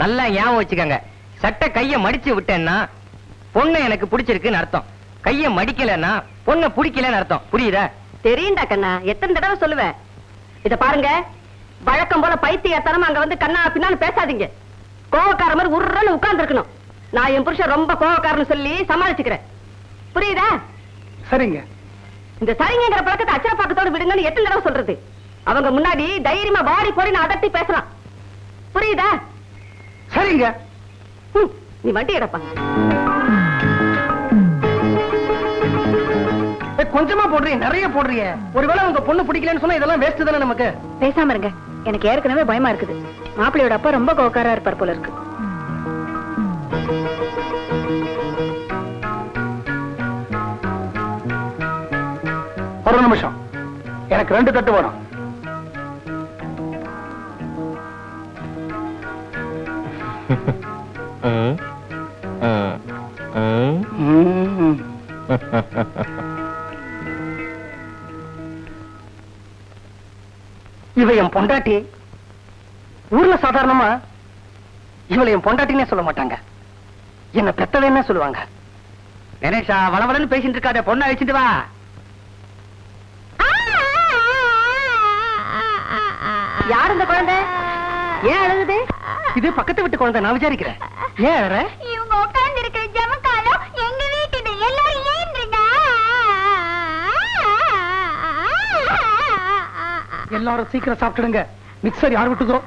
நல்லா ஞாபகம் வச்சுக்கோங்க. சட்டை கைய மடிச்சு விட்டேன்னா பொண்ணு எனக்கு பிடிச்சிருக்குன்னு அர்த்தம். கைய மடிக்கலைன்னா பொண்ணை பிடிக்கலன்னு அர்த்தம். புரியுதா? தெரியும்டா கண்ணா. எத்தனை தடவை சொல்லுவேன் இத பாருங்க. வழக்கம் போல பைத்தியத்தனமா அங்க வந்து கண்ணா பின்னான்னு பேசாதீங்க. கோவக்கார மாதிரி உருன்னு உட்கார்ந்து இருக்கணும் நான் என் புருஷன் ரொம்ப கோவக்காரன்னு சொல்லி சமாளிச்சுக்கிறேன். புரியுதா? சரிங்க. இந்த சரிங்கிற பழக்கத்தை அச்சர பக்கத்தோடு விடுங்கன்னு எத்தனை தடவை சொல்றது? அவங்க முன்னாடி தைரியமா வாடி போடி நான் அதட்டி பேசலாம். புரியுதா? சரிங்க. நீ வண்டி எடுப்பா. ஏய், கொஞ்சமா போடுறீங்க நிறைய போடுறீங்க ஒருவேளை உங்க பொண்ணு பிடிக்கலன்னு சொன்னா இதெல்லாம் வேஸ்ட் தானே நமக்கு? பேசாம இருங்க. எனக்கு ஏற்கனவே பயமா இருக்குது. மாப்பிள்ளையோட அப்பா ரொம்ப கோவக்காரா இருப்பார் போல இருக்கு. ஒரு நிமிஷம். எனக்கு ரெண்டு தட்டு வேணும். இவ என் பொண்டாட்டி? ஊர்ல சாதாரணமா? இவளை என் பொண்டாட்டினே சொல்ல மாட்டாங்க. என்ன பெத்தவேன்னே சொல்லுவாங்க. கணேஷா வளவளன்னு பேசிட்டு இருக்காத பொண்ணை வச்சுட்டு வா. யார் இந்த குழந்தை? ஏன் அழுகுது? இது பக்கத்து வீட்டு குழந்தை நான் விசாரிக்கிறேன். ஏன் வேற? இவங்க உட்கார்ந்து இருக்கிற ஜமக்காலம் எங்க வீட்டு எல்லாரும் ஏந்துங்க எல்லாரும் சீக்கிரம் சாப்பிட்டுடுங்க. மிக்சர் யார் விட்டுதோ?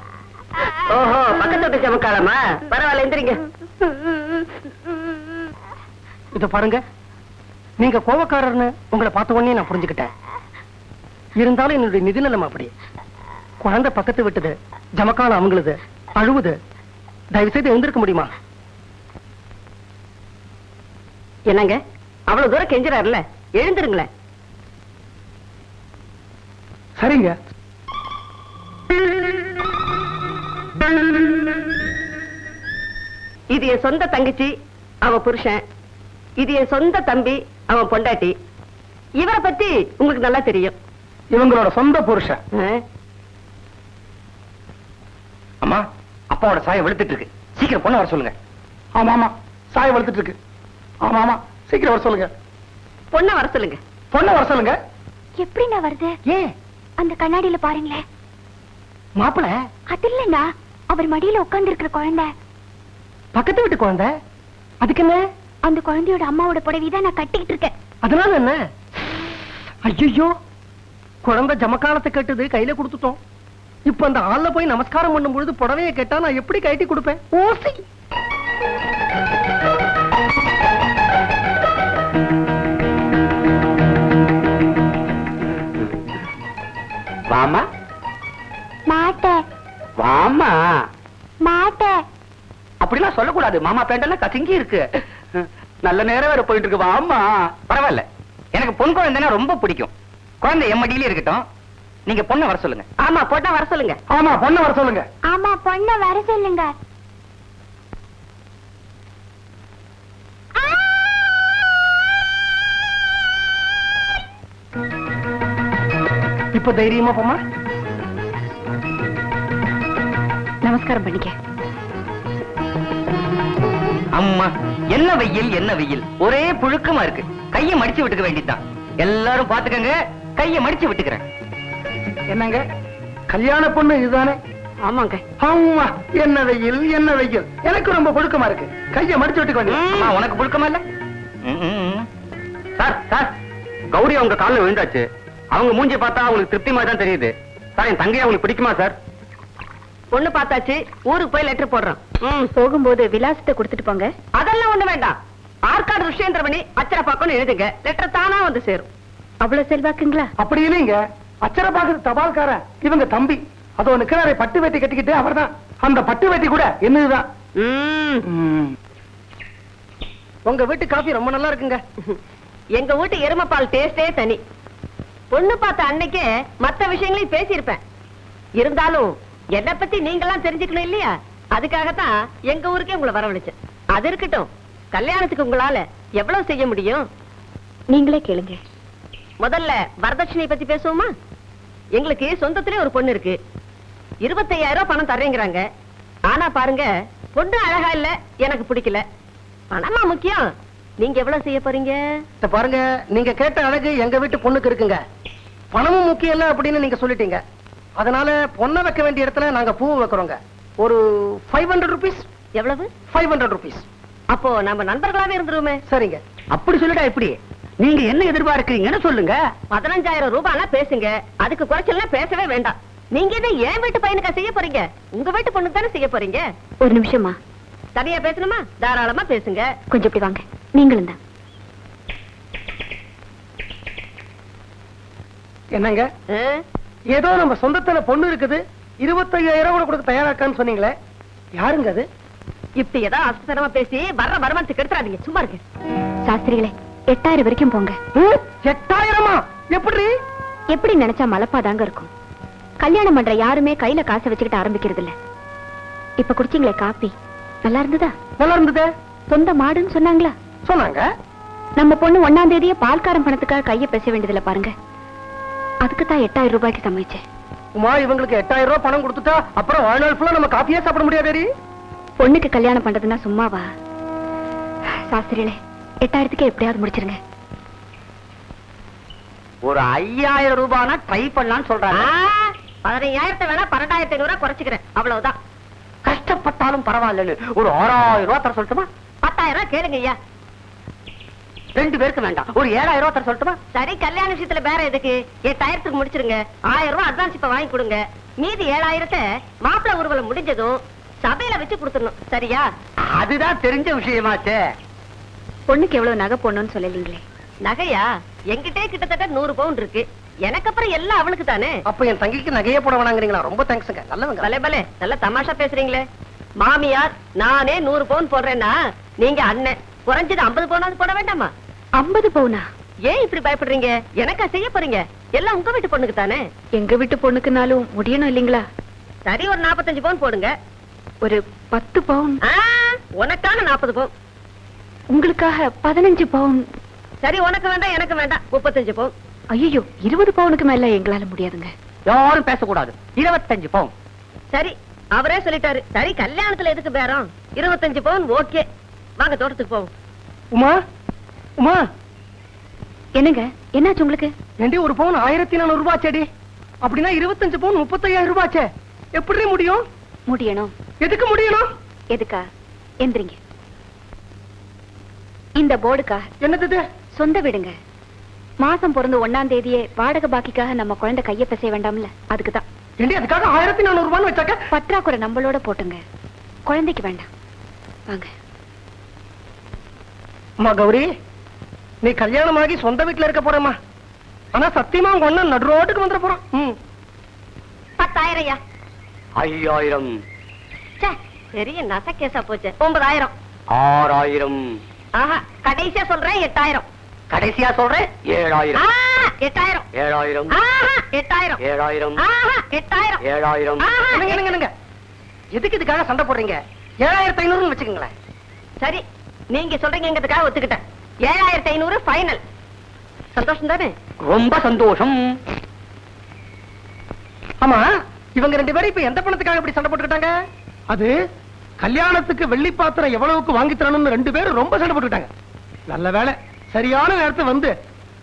ஓஹோ பக்கத்து வீட்டு சமக்காலமா பரவாயில்ல எந்திரிங்க. இத பாருங்க. நீங்க கோவக்காரர்னு உங்களை பார்த்த உடனே நான் புரிஞ்சுக்கிட்டேன். இருந்தாலும் என்னுடைய நிதி நிலைமை அப்படி. குழந்தை பக்கத்து விட்டது ஜமக்காலம் அவங்களுது. அழுவுது. தயவு செய்து எழுந்திருக்க முடியுமா? என்னங்க? அவ்வளவு தூரம் கெஞ்சுறாருல எழுந்துருங்களேன். சரிங்க. இது என் சொந்த தங்கச்சி அவன் புருஷன். இது என் சொந்த தம்பி அவன் பொண்டாட்டி. இவரை பத்தி உங்களுக்கு நல்லா தெரியும். இவங்களோட சொந்த புருஷன்? அம்மா அப்பாவோட சாயம் வெளுத்துட்டு இருக்கு. சீக்கிரம் பொண்ணை வர சொல்லுங்க. ஆமா ஆமா. சாய வளர்த்துட்டு இருக்கு. ஆமா ஆமா. சீக்கிரம் வர சொல்லுங்க. பொண்ணை வர சொல்லுங்க. பொண்ணை வர சொல்லுங்க. எப்படிண்ணா வருது? ஏன்? அந்த கண்ணாடியில பாருங்களேன். மாப்பிள? அது இல்லண்ணா. அவர் மடியில உட்கார்ந்து இருக்கிற குழந்தை. பக்கத்து வீட்டு குழந்தை? அதுக்கு என்ன? அந்த குழந்தையோட அம்மாவோட புடவை தான் நான் கட்டிக்கிட்டு இருக்கேன். அதனால என்ன? ஐயோ குழந்தை ஜமக்காலத்தை கட்டுது கையில கொடுத்துட்டோம். இப்ப அந்த ஆள்ல போய் நமஸ்காரம் பண்ணும் பொழுது புடவைய கேட்டா நான் எப்படி கட்டி கொடுப்பேன்? ஓசி! வாமா? மாட்டேன் வாமா? மாட்டேன் அப்படிலாம் சொல்லக்கூடாது. மாமா பேண்டெல்லாம் கசங்கி இருக்கு. நல்ல நேரம் வேற போயிட்டு இருக்கு. வாமா. பரவாயில்ல. எனக்கு பொன் குழந்தைன்னா ரொம்ப பிடிக்கும். குழந்தை என் மடியிலே இருக்கட்டும். நீங்க பொண்ணை வர சொல்லுங்க. ஆமா பொண்ணை வர சொல்லுங்க. ஆமா பொண்ணை வர சொல்லுங்க. ஆமா பொண்ண வர சொல்லுங்க. இப்ப தைரியமா போமா நமஸ்காரம் பண்ணிக்க. அம்மா என்ன வெயில் என்ன வெயில். ஒரே புழுக்கமா இருக்கு. கைய மடிச்சு விட்டுக்க வேண்டியதுதான். எல்லாரும் பாத்துக்கங்க கைய மடிச்சு விட்டுக்கிறேன். என்னங்க? கல்யாண பொண்ணு இதுதானே? ஆமாங்க. ஆமா என்ன வெயில் என்ன வெயில் எனக்கு ரொம்ப புழுக்கமா இருக்கு. கைய மடிச்சு விட்டுக்க உனக்கு புழுக்கமா இல்ல. சார் சார் கௌரி அவங்க கால்ல விழுந்தாச்சு. அவங்க மூஞ்சி பார்த்தா அவங்களுக்கு திருப்தி மாதிரி தான் தெரியுது. சார் என் தங்கையை அவங்களுக்கு பிடிக்குமா சார்? பொண்ணு பார்த்தாச்சு ஊருக்கு போய் லெட்டர் போடுறோம். ம். போகும்போது விலாசத்தை கொடுத்துட்டு போங்க. அதெல்லாம் ஒண்ணு வேண்டாம். ஆற்காடு ருஷ்யேந்திரமணி அச்சர பாக்கணும் எழுதுங்க. லெட்டர் தானா வந்து சேரும். அவ்வளவு செல்வாக்குங்களா? அப்படி இல்லைங்க. அச்சர பாக்குறது தபால்காரன். இவங்க தம்பி. அதோ நிக்கிறாரே பட்டு வேட்டி கட்டிக்கிட்டு அவர்தான். அந்த பட்டு வேட்டி கூட என்னதுதான்? ம். உங்க வீட்டு காஃபி ரொம்ப நல்லா இருக்குங்க. எங்க வீட்டு எருமைப்பால் டேஸ்டே தனி. பொண்ணு பார்த்த அன்னைக்கே மத்த விஷயங்களையும் பேசியிருப்பேன். இருந்தாலும் என்ன பத்தி நீங்கெல்லாம் தெரிஞ்சுக்கணும் இல்லையா? அதுக்காகத்தான் எங்க ஊருக்கே உங்களை வரவழைச்சேன். அது இருக்கட்டும். கல்யாணத்துக்கு உங்களால எவ்வளவு செய்ய முடியும்? நீங்களே கேளுங்க. முதல்ல வரதட்சணை பத்தி பேசுவோமா? எங்களுக்கு சொந்தத்திலே ஒரு பொண்ணு இருக்கு. இருபத்தையாயிரம் ரூபாய் பணம் தர்றேங்கிறாங்க. ஆனா பாருங்க பொண்ணு அழகா இல்ல எனக்கு பிடிக்கல. பணமா முக்கியம். நீங்க எவ்வளவு செய்ய போறீங்க? பாருங்க நீங்க கேட்ட அழகு எங்க வீட்டு பொண்ணுக்கு இருக்குங்க. பணமும் முக்கியம் இல்ல அப்படின்னு நீங்க சொல்லிட்டீங்க. அதனால பொண்ணை வைக்க வேண்டிய இடத்துல நாங்க பூ வைக்கிறோங்க. ஒரு ஃபைவ் ஹண்ட்ரட் ருபீஸ் எவ்வளவு? ஃபைவ் ஹண்ட்ரட் ருபீஸ் அப்போ நம்ம நண்பர்களாவே இருந்துருவோமே. சரிங்க. அப்படி சொல்லிட்டா எப்படி? நீங்க என்ன எதிர்பார்க்கறீங்கன்னு சொல்லுங்க. பதினஞ்சாயிரம் ரூபாய்னா பேசுங்க. அதுக்கு குறைச்சலாம் பேசவே வேண்டாம். நீங்க என்ன என் வீட்டு பையனுக்கா செய்ய போறீங்க? உங்க வீட்டு பொண்ணுக்கு தானே செய்ய போறீங்க? ஒரு நிமிஷமா தனியா பேசணுமா? தாராளமா பேசுங்க. கொஞ்சம் இப்படி வாங்க. நீங்களும் தான். என்னங்க? ஏதோ நம்ம சொந்தத்துல பொண்ணு இருக்குது. இருபத்தையாயிரம் கூட கொடுக்க தயாராக்கான்னு சொன்னீங்களே. யாருங்க அது? இப்படி ஏதாவது அசத்தனமா பேசி வர்ற வருமானத்துக்கு எடுத்துறாதீங்க. சும்மா இருக்கு சாஸ்திரிகளே எட்டாயிரம் வரைக்கும் போங்க. எட்டாயிரமா? எப்படி? எப்படி நினைச்சா மலப்பாதாங்க இருக்கும். கல்யாணம் பண்ற யாருமே கையில காசை வச்சுக்கிட்டு ஆரம்பிக்கிறது இல்ல இப்ப குடிச்சீங்களே காப்பி? நல்லா இருந்ததா? நல்லா இருந்ததே. சொந்த மாடுன்னு சொன்னாங்களா? சொன்னாங்க. நம்ம பொண்ணு ஒன்னாம் தேதியே பால்காரன் பணத்துக்காக கைய பேச வேண்டியதுல பாருங்க. அதுக்கு தான் எட்டாயிரம் ரூபாய்க்கு சமைச்சேன். உமா இவங்களுக்கு எட்டாயிரம் ரூபாய் பணம் கொடுத்துட்டா அப்புறம் வாழ்நாள் ஃபுல்லா நம்ம காப்பியே சாப்பிட முடியாதேடி பொண்ணுக்கு கல்யாணம் பண்றதுன்னா சும்மாவா? சாஸ்திரிகளே எட்டாயிரத்துக்கு எப்படியாவது முடிச்சிருங்க. ஒரு ஐயாயிரம் ரூபாய்னா ட்ரை பண்ணலாம்னு சொல்றாங்க. பதினையாயிரத்தை வேணா பன்னெண்டாயிரத்தி ஐநூறு குறைச்சுக்கிறேன். அவ்வளவுதான். கஷ்டப்பட்டாலும் பரவாயில்லன்னு ஒரு ஆறாயிரம் ரூபாய் தர சொல்லட்டுமா? பத்தாயிரம் ரூபாய் கேளுங்க ஐயா. ரெண்டு பேருக்கு வேண்டாம். ஒரு ஏழாயிரம் ரூபாய் தர சொல்லட்டுமா? சரி கல்யாண விஷயத்துல வேற எதுக்கு? எட்டாயிரத்துக்கு முடிச்சிருங்க. ஆயிரம் ரூபாய் அட்வான்ஸ் இப்ப வாங்கி கொடுங்க. மீதி ஏழாயிரத்தை மாப்பிள்ளை ஊர்வலம் முடிஞ்சதும் சபையில வச்சு கொடுத்துடணும். சரியா? அதுதான் தெரிஞ்ச விஷயமாச்சே. பொண்ணுக்கு எவ்வளவு நகை போடணும்னு சொல்லலீங்களே. நகையா? என்கிட்டே கிட்டத்தட்ட நூறு பவுன் இருக்கு. எனக்கு அப்புறம் எல்லாம் அவளுக்கு தானே? அப்ப என் தங்கிக்கு நகையே போட வேணாங்கிறீங்களா? ரொம்ப தேங்க்ஸுங்க நல்லவங்க. பலே பலே. நல்ல தமாஷா பேசுறீங்களே. மாமியார் நானே நூறு பவுன் போடுறேன்னா நீங்க அண்ணன். குறைஞ்சது ஐம்பது பவுனாவது போட வேண்டாமா? ஐம்பது பவுனா? ஏன் இப்படி பயப்படுறீங்க? எனக்கா செய்ய போறீங்க? எல்லாம் உங்க வீட்டு பொண்ணுக்கு தானே? எங்க வீட்டு பொண்ணுக்குனாலும் முடியணும் இல்லீங்களா? சரி ஒரு நாற்பத்தஞ்சு பவுன் போடுங்க. ஒரு பத்து பவுன். ஆ, உனக்கான நாற்பது பவுன். உங்களுக்காக பதினஞ்சு பவுன். சரி உனக்கு வேண்டாம் எனக்கு வேண்டாம். முப்பத்தஞ்சு பவுன். ஐயோ இருபது பவுனுக்கு மேல எங்களால முடியாதுங்க. யாரும் பேசக்கூடாது. இருபத்தஞ்சு பவுன். சரி அவரே சொல்லிட்டாரு. சரி கல்யாணத்துல எதுக்கு பேரம்? இருபத்தஞ்சு பவுன் ஓகே. வாங்க தோட்டத்துக்கு போவோம். உமா உமா. என்னங்க என்னாச்சு உங்களுக்கு? ஏண்டி ஒரு பவுன் ஆயிரத்தி நானூறு ரூபாய் செடி அப்படின்னா இருபத்தஞ்சு பவுன் முப்பத்தையாயிரம் ரூபாய்ச்சே எப்படி முடியும்? முடியணும். எதுக்கு முடியணும்? எதுக்கா? எந்திரிங்க. இந்த போர்டுக்காக. என்னது? சொந்த வீடுங்க. மாசம் பிறந்து ஒண்ணாம் தேதியே வாடகை பாக்கிக்காக நம்ம குழந்தை கைய பேச வேண்டாம்ல. அதுக்குதான். அதுக்காக ஆயிரத்தி நானூறு ரூபான்னு வச்சாக்க? பற்றாக்குறை நம்மளோட போட்டுங்க. குழந்தைக்கு வேண்டாம். வாங்க. அம்மா கௌரி நீ கல்யாணமாகி சொந்த வீட்டுல இருக்க போறேம்மா. ஆனா சத்தியமா உங்க அண்ணன் நடு ரோட்டுக்கு வந்துட போறான். பத்தாயிரம் ஐயா ஐயாயிரம். பெரிய நசக்கேசா போச்சு. ஒன்பதாயிரம். ஆறாயிரம். ஆஹா கடைசியா சொல்றேன் எட்டாயிரம். கடைசியா சொல்றேன்? ஏழாயிரம். எட்டாயிரம். ஏழாயிரம். எட்டாயிரம். ஏழாயிரம். எட்டாயிரம். ஏழாயிரம். எதுக்கு இதுக்காக சண்டை போடுறீங்க? ஏழாயிரத்தி ஐநூறுன்னு வச்சுக்கோங்களேன். சரி நீங்க சொல்றீங்கிறதுக்காக ஒத்துக்கிட்டேன். ஏழாயிரத்தி ஐநூறு ஃபைனல் சந்தோஷம் தானே? ரொம்ப சந்தோஷம். ஆமா இவங்க ரெண்டு பேரும் இப்ப எந்த பணத்துக்காக இப்படி சண்டை போட்டுக்கிட்டாங்க? அது கல்யாணத்துக்கு வெள்ளி பாத்திரம் எவ்வளவுக்கு வாங்கி தரணும்னு ரெண்டு பேரும் ரொம்ப சண்டை போட்டுட்டாங்க நல்ல வேலை சரியான நேரத்தை வந்து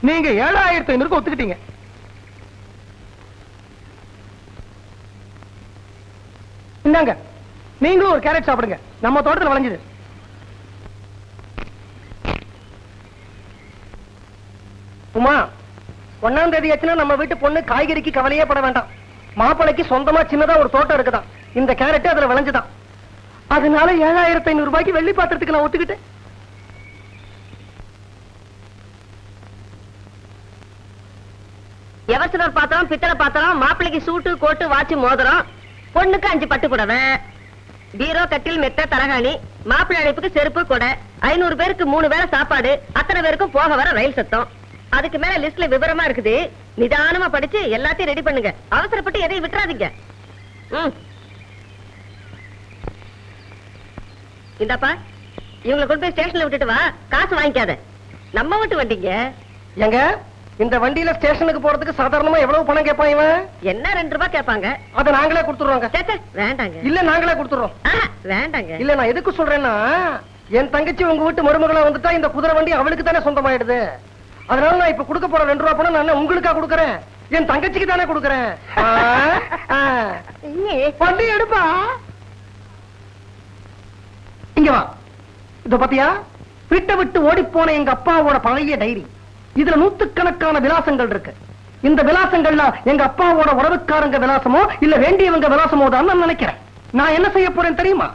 நீங்க ஏழாயிரத்தி ஐநூறுக்கு ஒத்துக்கிட்டீங்க. இந்தாங்க நீங்களும் ஒரு கேரட் சாப்பிடுங்க. நம்ம தோட்டத்துல விளைஞ்சது. உமா ஒன்னாம் தேதி ஆச்சுன்னா நம்ம வீட்டு பொண்ணு காய்கறிக்கு கவலையே பட வேண்டாம். மாப்பிளைக்கு சொந்தமா சின்னதா ஒரு தோட்டம் இருக்குதான். இந்த கேரட் அதுல விளைஞ்சுதான். அதனால ஏழாயிரத்தி ஐநூறு ரூபாய்க்கு வெள்ளி பாத்திரத்துக்கு நான் ஒத்துக்கிட்டேன். எவசனர் பாத்திரம் பித்தளை பாத்திரம் மாப்பிள்ளைக்கு சூட்டு கோட்டு வாட்சி மோதிரம் பொண்ணுக்கு அஞ்சு பட்டு புடவை பீரோ கட்டில் மெத்த தரகாணி மாப்பிள்ளை அழைப்புக்கு செருப்பு கொடை ஐநூறு பேருக்கு மூணு வேளை சாப்பாடு அத்தனை பேருக்கும் போக வர ரயில் சத்தம். அதுக்கு மேல லிஸ்ட்ல விவரமா இருக்குது. நிதானமா படிச்சு எல்லாத்தையும் ரெடி பண்ணுங்க. அவசரப்பட்டு எதையும் விட்டுறாதீங்க. ம். இந்தாப்பா இவங்களை கொண்டு போய் ஸ்டேஷன்ல விட்டுட்டு வா. காசு வாங்கிக்காத. நம்ம வீட்டு வண்டிங்க. எங்க இந்த வண்டியில ஸ்டேஷனுக்கு போறதுக்கு சாதாரணமா எவ்வளவு பணம் கேட்பான் இவன்? என்ன ரெண்டு ரூபாய் கேட்பாங்க? அதை நாங்களே சே, வேண்டாங்க. இல்ல நாங்களே கொடுத்துடுறோம். ஆஹா, வேண்டாங்க. இல்ல நான் எதுக்கு சொல்றேன்னா என் தங்கச்சி உங்க வீட்டு மருமகளா வந்துட்டா இந்த குதிரை வண்டி அவளுக்கு தானே சொந்தமாயிடுது. அதனால நான் இப்ப கொடுக்க போற ரெண்டு ரூபா பணம் நான் உங்களுக்கா கொடுக்கறேன்? என் தங்கச்சிக்கு தானே கொடுக்கறேன். வண்டி எடுப்பா. இங்க வா. இத பாத்தியா? வீட்டை விட்டு ஓடி போன எங்க அப்பாவோட பழைய டைரி. இதுல நூத்துக்கணக்கான விலாசங்கள் இருக்கு. இந்த விலாசங்கள்ல எங்க அப்பாவோட உறவுக்காரங்க விலாசமோ இல்ல வேண்டியவங்க விலாசமோ தான் நான் நினைக்கிறேன். நான் என்ன செய்ய போறேன் தெரியுமா?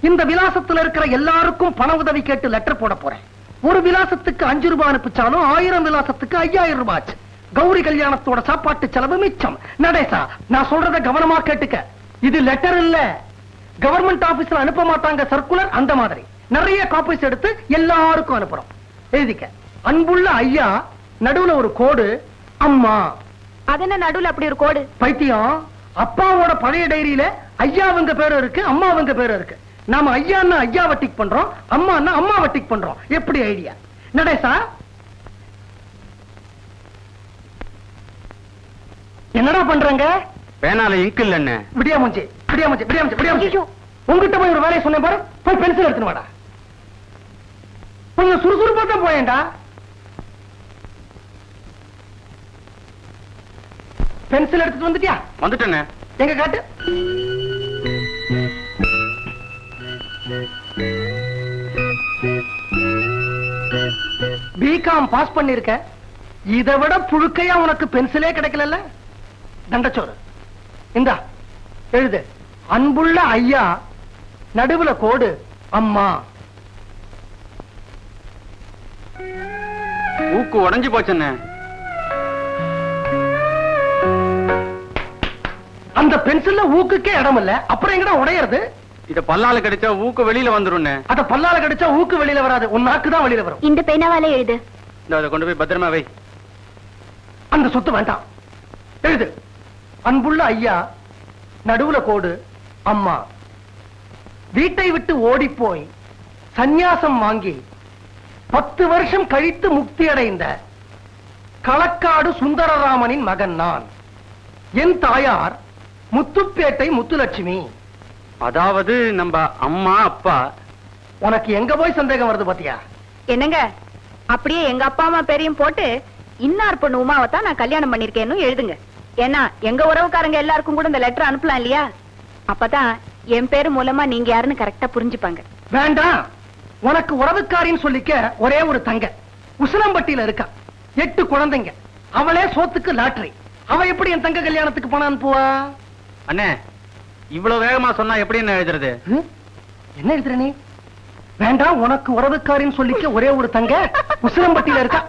இந்த விலாசத்துல இருக்கிற எல்லாருக்கும் பண உதவி கேட்டு லெட்டர் போட போறேன். ஒரு விலாசத்துக்கு அஞ்சு ரூபாய் அனுப்பிச்சாலும் ஆயிரம் விலாசத்துக்கு ஐயாயிரம் ரூபாய் ஆச்சு. கௌரி கல்யாணத்தோட சாப்பாட்டு செலவு மிச்சம். நடேசா நான் சொல்றத கவனமா கேட்டுக்க. இது லெட்டர் இல்ல. கவர்மெண்ட் ஆபீஸ்ல அனுப்ப மாட்டாங்க சர்க்குலர் அந்த மாதிரி. நிறைய காப்பீஸ் எடுத்து எல்லாருக்கும் அனுப்புறோம். எழுதிக்க. அன்புள்ள ஐயா நடுவுல ஒரு கோடு அம்மா. அது என்ன நடுவுல அப்படி ஒரு கோடு? பைத்தியம். அப்பாவோட பழைய டைரியில ஐயாவங்க பேரும் இருக்கு அம்மாவங்க பேரும் இருக்கு. நாம ஐயான்னா ஐயா வட்டிக் பண்றோம் அம்மான்னா அம்மா வட்டிக் பண்றோம். எப்படி ஐடியா? நடேசா? என்னடா பண்றாங்க? பேனால இங்க் இல்லன்னு விடியாமஞ்சி விடியாமஞ்சி விடியாமஞ்சி விடியாமஞ்சி உங்ககிட்ட போய் ஒரு வேலையை சொன்னேன் பாரு போய் பென்சில் எடுத்துன்னு வாடா. கொஞ்சம் சுறுசுறுப்பா தான் போயேன்டா. பென்சில் எடுத்துட்டு வந்துட்டியா? வந்துட்டேன்னு எங்க காட்டு? பிகாம் பாஸ் பண்ணிருக்க. இதை விட புழுக்கையா உனக்கு பென்சிலே கிடைக்கல தண்டச்சோறு. இந்தா எழுது. அன்புள்ள ஐயா நடுவுல கோடு அம்மா. ஊக்கு உடைஞ்சு போச்சுன்னு. அந்த பென்சில்ல ஊக்குக்கே இடம் இல்ல அப்புறம் எங்கடா உடையறது? இத பல்லால கடிச்சா ஊக்கு வெளியில வந்துரும்னு. அத பல்லால கடிச்சா ஊக்கு வெளியில வராது உன் நாக்கு தான் வெளியில வரும். இந்த பேனாவாலே எழுது. இந்த அதை கொண்டு போய் பத்திரமா வை. அந்த சொத்து வேண்டாம். எழுது. அன்புள்ள ஐயா நடுவுல கோடு அம்மா வீட்டை விட்டு ஓடி போய் சந்நியாசம் வாங்கி பத்து வருஷம் கழித்து முக்தி அடைந்த களக்காடு சுந்தரராமனின் மகன் நான். என் தாயார் முத்துப்பேட்டை முத்துலட்சுமி. அதாவது நம்ம அம்மா அப்பா. உனக்கு எங்க போய் சந்தேகம் வருது பாத்தியா? என்னங்க? அப்படியே எங்க அப்பா அம்மா பேரையும் போட்டு இன்னார் பொண்ணு உமாவை தான் நான் கல்யாணம் பண்ணிருக்கேன்னு எழுதுங்க. ஏன்னா எங்க உறவுக்காரங்க எல்லாருக்கும் கூட இந்த லெட்டர் அனுப்பலாம் இல்லையா? அப்பதான் என் பேரு மூலமா நீங்க யாருன்னு கரெக்டா புரிஞ்சுப்பாங்க. வேண்டாம். உனக்கு உறவுக்காரின்னு சொல்லிக்க ஒரே ஒரு தங்க. உசிலம்பட்டியில இருக்கா. எட்டு குழந்தைங்க. அவளே சோத்துக்கு லாட்டரி. அவ எப்படி என் தங்க கல்யாணத்துக்கு பணம் அனுப்புவா அண்ணே இவ்வளவு வேகமா சொன்னா எப்படி என்ன எழுதுறது? என்ன எழுதுற நீ? வேண்டாம் உனக்கு உறவுக்காரின்னு சொல்லிக்க ஒரே ஒரு தங்க உசிலம்பட்டியில இருக்கா?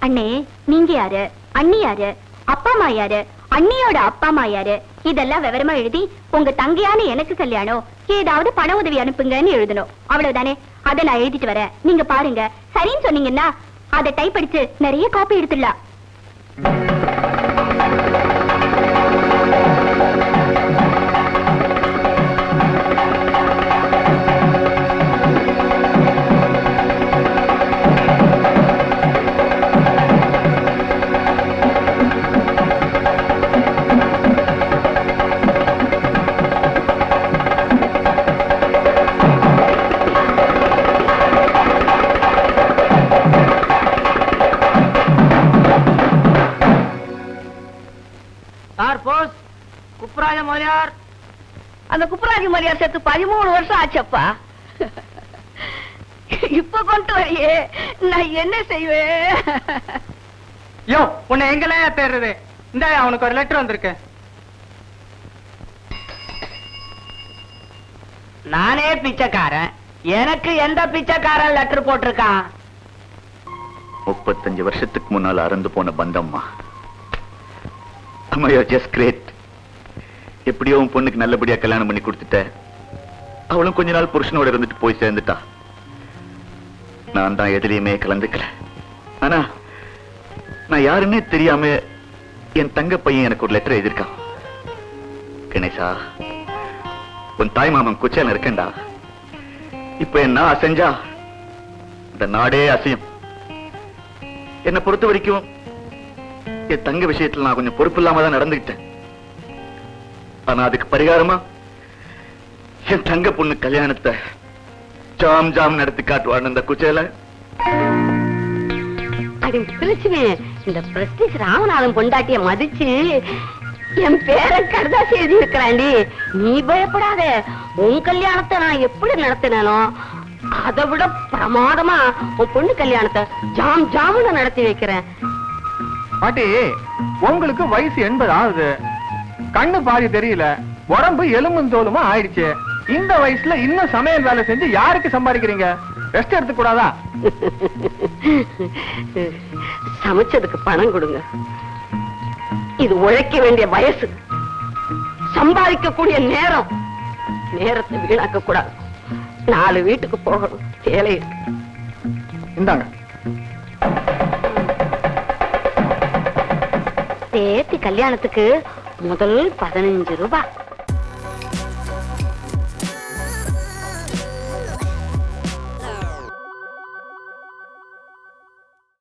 அண்ணே நீங்க யாரு? அண்ணி யாரு? அப்பா அம்மா யாரு? அண்ணியோட அப்பா அம்மா யாரு? இதெல்லாம் விவரமா எழுதி உங்க தங்கையான எனக்கு கல்யாணம் ஏதாவது பண உதவி அனுப்புங்கன்னு எழுதணும். அவ்வளவுதானே? அதை நான் எழுதிட்டு வரேன். நீங்க பாருங்க. சரின்னு சொன்னீங்கன்னா அதை டைப் அடிச்சு நிறைய காப்பி எடுத்துடலாம். அந்த குப்ராஜ மொழியார் சேர்த்து பதிமூணு வருஷம் ஆச்சப்பா. இப்ப கொண்டு வரையே நான் என்ன செய்வேன்? யோ உன்னை எங்களையா தேடுறது? இந்த அவனுக்கு ஒரு லெட்டர் வந்திருக்கு. நானே பிச்சைக்காரன். எனக்கு எந்த பிச்சைக்காரன் லெட்டர் போட்டிருக்கான்? முப்பத்தஞ்சு வருஷத்துக்கு முன்னால் அறந்து போன பந்தம்மா. அம்மா ஜஸ்ட் கிரேட் எப்படியோ உன் பொண்ணுக்கு நல்லபடியா கல்யாணம் பண்ணி கொடுத்துட்ட அவளும் கொஞ்ச நாள் புருஷனோட இருந்துட்டு போய் சேர்ந்துட்டா. நான் தான் எதுலயுமே கலந்துக்கல. ஆனா நான் யாருன்னே தெரியாம என் தங்க பையன் எனக்கு ஒரு லெட்டர் எழுதியிருக்கான். கணேசா உன் தாய் மாமன் குச்சால இருக்கேன்டா. இப்ப என்ன அசைஞ்சா இந்த நாடே அசையும். என்னை பொறுத்த வரைக்கும் என் தங்க விஷயத்துல நான் கொஞ்சம் பொறுப்பு இல்லாம தான் நடந்துகிட்டேன் ஆனா அதுக்கு பரிகாரமா? என் தங்க பொண்ணு கல்யாணத்தை ஜாம் ஜாம் நடத்தி காட்டுவான்னு இந்த குச்சேல அடி பிரிச்சுமே இந்த பிரஸ்டீஜ் ராமநாதன் பொண்டாட்டிய மதிச்சு என் பேரை கடுதாசி எழுதி இருக்கிறாண்டி நீ பயப்படாத. உன் கல்யாணத்தை நான் எப்படி நடத்தினாலும் அதை விட பிரமாதமா உன் பொண்ணு கல்யாணத்தை ஜாம் ஜாமுன்னு நடத்தி வைக்கிறேன். பாட்டி உங்களுக்கு வயசு எண்பது ஆகுது. கண்ணு பாதி தெரியல உடம்பு எலும்பும் தோலுமா ஆயிடுச்சு. இந்த வயசுல இன்னும் சமையல் வேலை செஞ்சு யாருக்கு சம்பாதிக்கிறீங்க? ரெஸ்ட் எடுத்துக்க கூடாதா சமைச்சதுக்கு பணம் கொடுங்க. இது உழைக்க வேண்டிய வயசு. சம்பாதிக்கக்கூடிய நேரம். நேரத்தை வீணாக்க கூடாது. நாலு வீட்டுக்கு போகணும். வேலை இருக்கு. இந்தாங்க. சேர்த்து கல்யாணத்துக்கு முதல் பதினஞ்சு ரூபாய்.